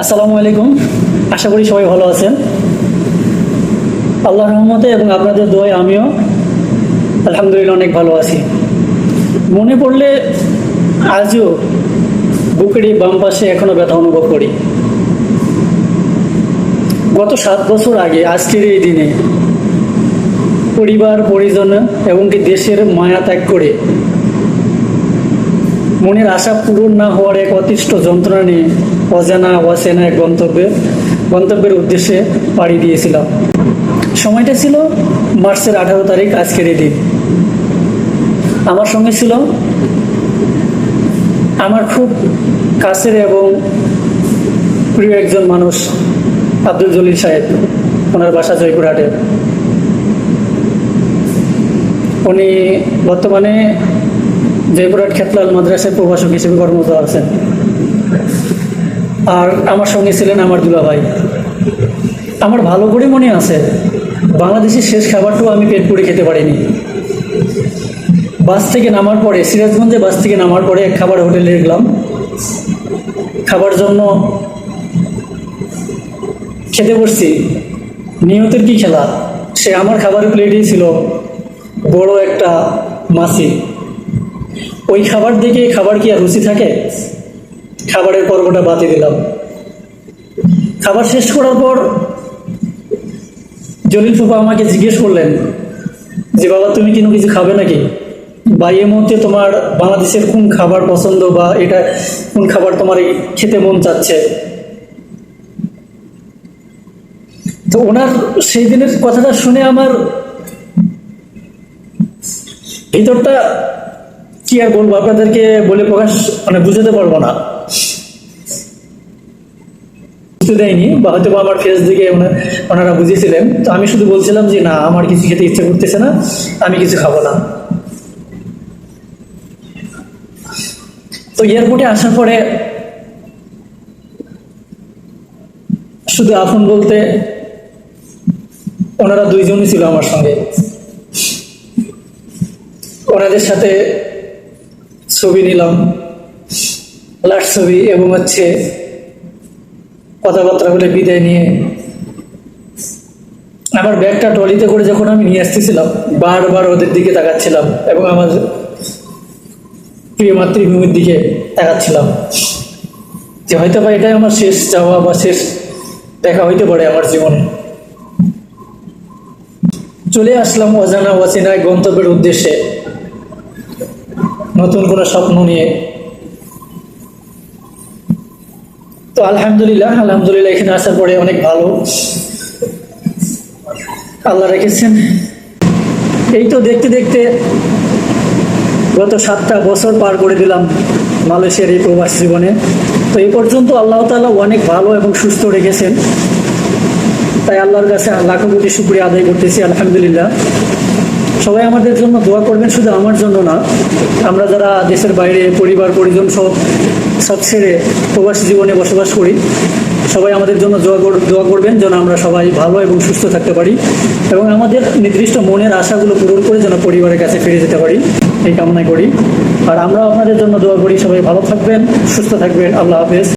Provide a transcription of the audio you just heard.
আসসালামু আলাইকুম। আশা করি সবাই ভালো আছেন। আল্লাহ রহমতে এবং আপনাদের দোয়ায় আমিও আলহামদুলিল্লাহ অনেক ভালো আছি। মনে পড়লে আজও বুকের বাম পাশে এখনও ব্যথা অনুভব করি। গত সাত বছর আগে, আজকের এই দিনে পরিবার, পরিজন এবং কি দেশের মায়া ত্যাগ করে মনের আশা পূরণ না হওয়ার এক অতিষ্ঠ যন্ত্রণা নিয়ে অজানা অচেনা এক গন্তব্যে, গন্তব্যের উদ্দেশ্যে পাড়ি দিয়েছিলাম। সময়টা ছিল মার্চের আঠারো তারিখ, আজকের এই দিন। আমার সঙ্গে ছিল আমার খুব কাছের এবং প্রিয় একজন মানুষ, আব্দুল জলিল সাহেব, ওনার বাসা জয়পুরহাটে। উনি বর্তমানে জয়পুরহাট খেতলাল মাদ্রাসায় প্রভাষক হিসেবে কর্মরত আছেন। আর আমার সঙ্গে ছিলেন আমার দুলা ভাই আমার ভালো করে মনে আছে, বাংলাদেশের শেষ খাবারটাও আমি পেট পুড়ে খেতে পারিনি। বাস থেকে নামার পরে, সিরাজগঞ্জে বাস থেকে নামার পরে এক খাবার হোটেলে গেলাম খাবার জন্য খেতে বসছি। নিয়তের কি খেলা? সে আমার খাবারের প্লেটেই ছিল বড় একটা মাছি। ওই খাবার দেখে খাবার কি আর রুচি থাকে? খাবারের পর্বটা বাতি দিলাম। খাবার শেষ করার পর জলিল ফুপা আমাকে জিজ্ঞেস করলেন যে, বাবা, তুমি কিনো কিছু খাবে নাকি? বা এই মুহূর্তে তোমার বাংলাদেশের কোন খাবার পছন্দ বা এটা কোন খাবার তোমার খেতে মন চাচ্ছে? তো ওনার সেই দিনের কথাটা শুনে আমার ভিতরটা কি আর বলব আপনাদেরকে বলে প্রকাশ মানে বুঝাতে পারব না। বুঝতে দেয়নি, বা হয়তো আমার ফেস দিকে ওনারা বুঝিয়েছিলেন তো আমি শুধু বলছিলাম যে, না, আমার কিছু খেতে ইচ্ছে করতেছে না, আমি কিছু খাব না। তো এয়ারপোর্টে আসার পরে শুধু আপন বলতে ওনারা দুইজনই ছিল আমার সঙ্গে। ওনাদের সাথে ছবি নিলাম। লাস্ট ছবি এবং হচ্ছে কথাবার্তা বলে বিদায় নিয়ে আমার ব্যাগটা ট্রলিতে করে যখন আমি নিয়ে আসতেছিলাম, বারবার ওদের দিকে তাকাচ্ছিলাম এবং আমার প্রিয় মাতৃভূমির দিকে তাকাচ্ছিলাম। যে হয়তো বা এটাই আমার শেষ যাওয়া বা শেষ দেখা হইতে পারে আমার জীবনে। চলে আসলাম অজানা অচেনা গন্তব্যের উদ্দেশ্যে। নতুন কোনো স্বপ্ন নিয়ে। তো আলহামদুলিল্লাহ আলহামদুলিল্লাহ, এখানে আসার পরে অনেক ভালো। আল্লাহ রেখেছেন। এই তো দেখতে দেখতে গত সাতটা বছর পার করে দিলাম মালয়েশিয়ার এই প্রবাস জীবনে। তো এই পর্যন্ত আল্লাহ তাআলা অনেক ভালো এবং সুস্থ রেখেছেন। তাই আল্লাহর কাছে লাখো কোটি শুক্রিয়া আদায় করতেছি, আলহামদুলিল্লাহ। সবাই আমাদের জন্য দোয়া করবেন, শুধু আমার জন্য না। আমরা যারা দেশের বাইরে, পরিবার, পরিজন সব সব ছেড়ে প্রবাসী জীবনে বসবাস করি, সবাই আমাদের জন্য দোয়া দোয়া করবেন যেন আমরা সবাই ভালো এবং সুস্থ থাকতে পারি এবং আমাদের নির্দিষ্ট মনের আশাগুলো পূরণ করে যেন পরিবারের কাছে ফিরে যেতে পারি। এই কামনা করি। আর আমরা আপনাদের জন্য দোয়া করি, সবাই ভালো থাকবেন, সুস্থ থাকবেন। আল্লাহ হাফেজ।